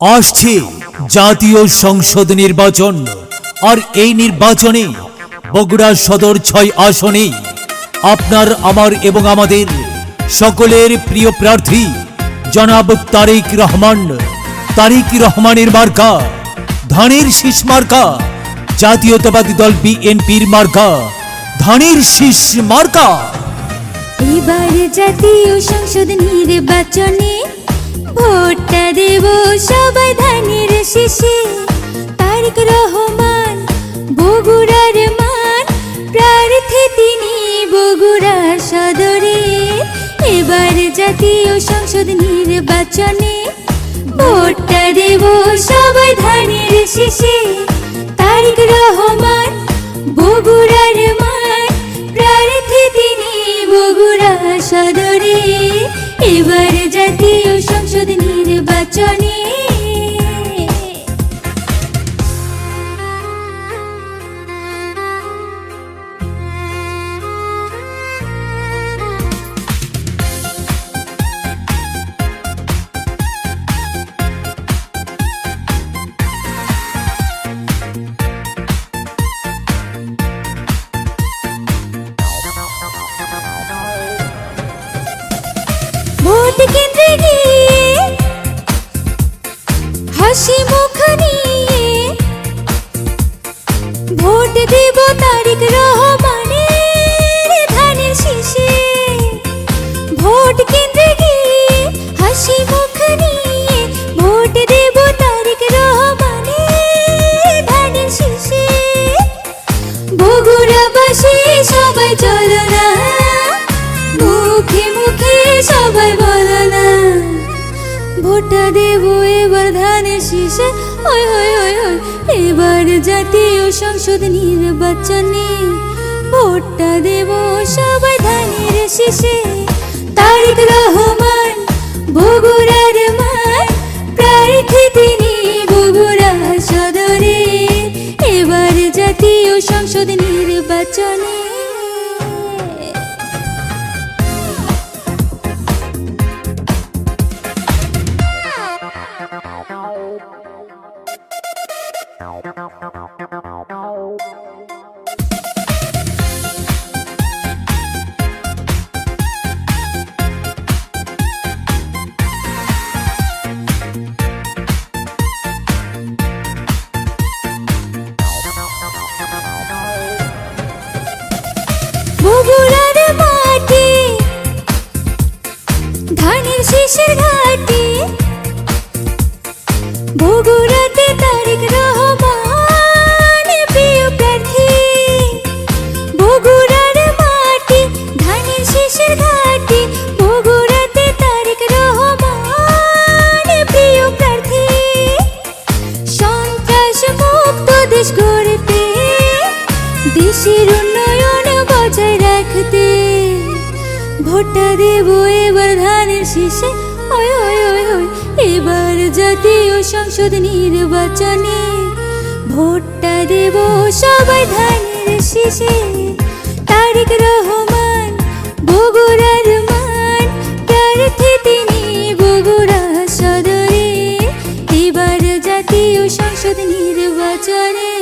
আসছে জাতীয় সংসদ নির্বাচন। আর এই নির্বাচনে বগুড়া সদর ছয় আসনে আপনার, আমার এবং আমাদের সকলের প্রিয় প্রার্থী জনাব তারিক রহমান। তারেক রহমানের মার্কা, ধানের শীষ মার্কা, জাতীয়তাবাদী দল বিএনপির মার্কা, ধানের শীষ মার্কা। এবার জাতীয় সংসদ নির্বাচনে ভোটটা দেব সবাই ধানের শেষে। তারেক রহমান, বগুড়ার মান। প্রার্থী তিনি বগুড়া সদরে। এবার জাতীয় সংসদ নির্বাচনে ভোটটা দেব সবাই ধানের শেষে। তারেক রহমান, বগুড়ার মান। প্রার্থী তিনি বগুড়া সদরে। এবার জাতীয় সংসদ ভোট দেব তারিক রহমানের ধানের শীষে। ভোট কেন্দ্রে গিয়ে হাসি মুখ নিয়ে ভোট দেব তারিক রহমানের ধানের শীষে। বগুড়াবাসী সবাই চলো না, মুখে মুখে সবাই বলো না। ভোটটা দেব এবার ধানের শীষে। ওই ওই ওই ওই। এবার জাতীয় সংসদ নির্বাচনে ভোটটা দেব সবাই ধানের শীষে। বগুড়ার ভোটটা দেব এবার ধানের শীষে। এবার জাতীয় সংসদ নির্বাচনে ভোটটা দেব সবাই ধানের শীষে। তারেক রহমান, বগুড়ার মান প্রার্থী তিনি বগুড়া সদরে। এবার জাতীয় সংসদ নির্বাচনে